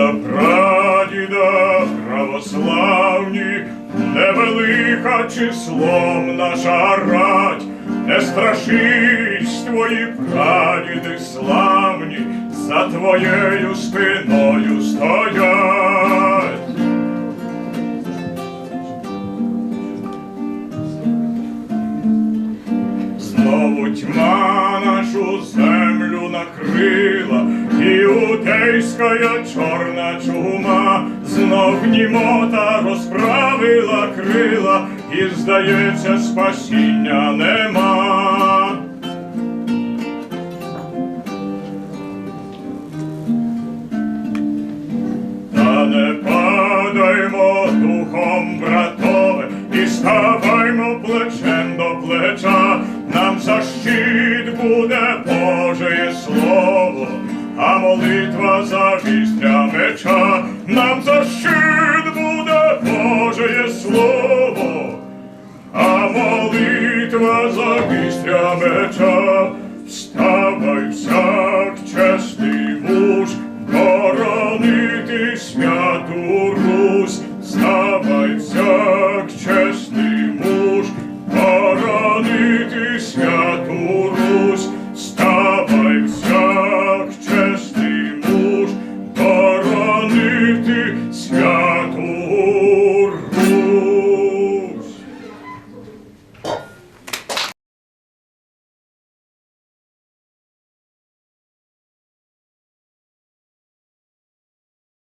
прадіда православні, невелика числом наша рать, не страшись твої прадіди славні, за твоєю спиною стоять. Знову тьма нашу землю накрила, іудейська чорна чума, знов німота розправила крила, і, здається, спасіння нема. Та не падаймо духом, братове, і ставаймо плечем до плеча. Нам за щит буде Божеє слово, а молитва за вістря меча. Нам за щит буде Божеє слово, а молитва за вістря меча. Вставай всяк чесний муж, боронити святу всяк чесний муж, боронити святу